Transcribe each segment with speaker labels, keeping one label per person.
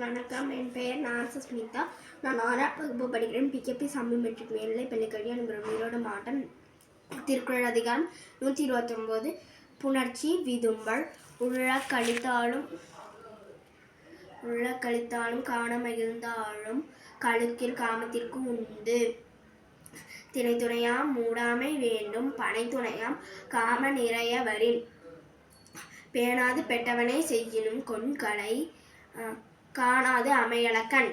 Speaker 1: வணக்கம். என் பெயர் நான் சுஸ்மிதா. நான் ஆறாம் வகுப்பு படிக்கிறேன். பிகேபி சாமி மெட்ரிக் மேல்நிலை பள்ளிக்கல்வி அனுபவம் ஈரோடு மாவட்டம் திருக்குறள் அதிகாரம் நூற்றி இருபத்தொம்போது புணர்ச்சி விதும்பல் உள்ள கழித்தாலும் உள்ள கழித்தாலும் காண மகிழ்ந்தாலும் கழுக்கில் காமத்திற்கு உண்டு. திணை துணையாம் மூடாமை வேண்டும். பனை துணையாம் காம நிறைய வரின் பேணாது பெற்றவனை செய்யினும் கொண்களை காணாது அமையலக்கண்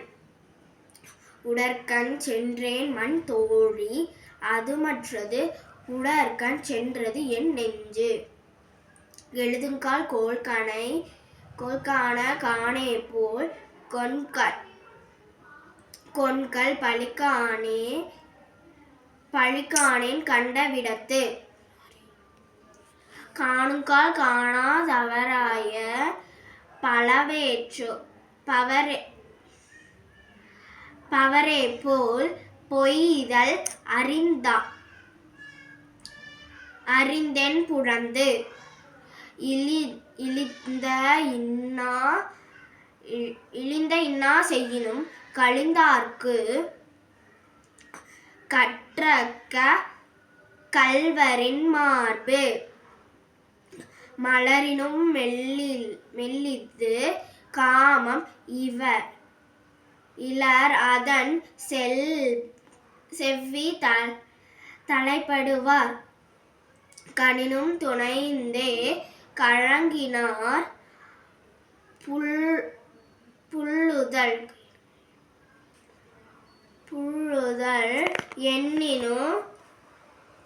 Speaker 1: உடற்கண் சென்றேன் மண் தோழி அது மற்றது உடற்கண் சென்றது என் நெஞ்சு. எழுதுங்கால் கோல்கனை கோல்கான காணே போல் கொண்கல் கொண்கள் பழிக்கானே பழிக்கானேன் கண்ட விடத்து. காணுங்கால் காணாதவராய பலவேற்று பவரே பவரே போல் பொய்தல் அறிந்தா அறிந்தென் புறந்து இழி இழிந்த இன்னா இழிந்த இன்னா செய்யினும் கழிந்தார்க்கு கற்றக்க கல்வரின் மார்பு மலரினும் மெல்லில் மெல்லிது காமம் இவர். இலர் அதன் செல் செவ்வி த தலைப்படுவார். கனினும் துணைந்தே கழங்கினார் புல் புல்லுதல். புல்லுதல் எண்ணினும்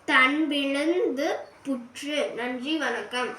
Speaker 1: தன் விழுந்து புற்று. நன்றி வணக்கம்.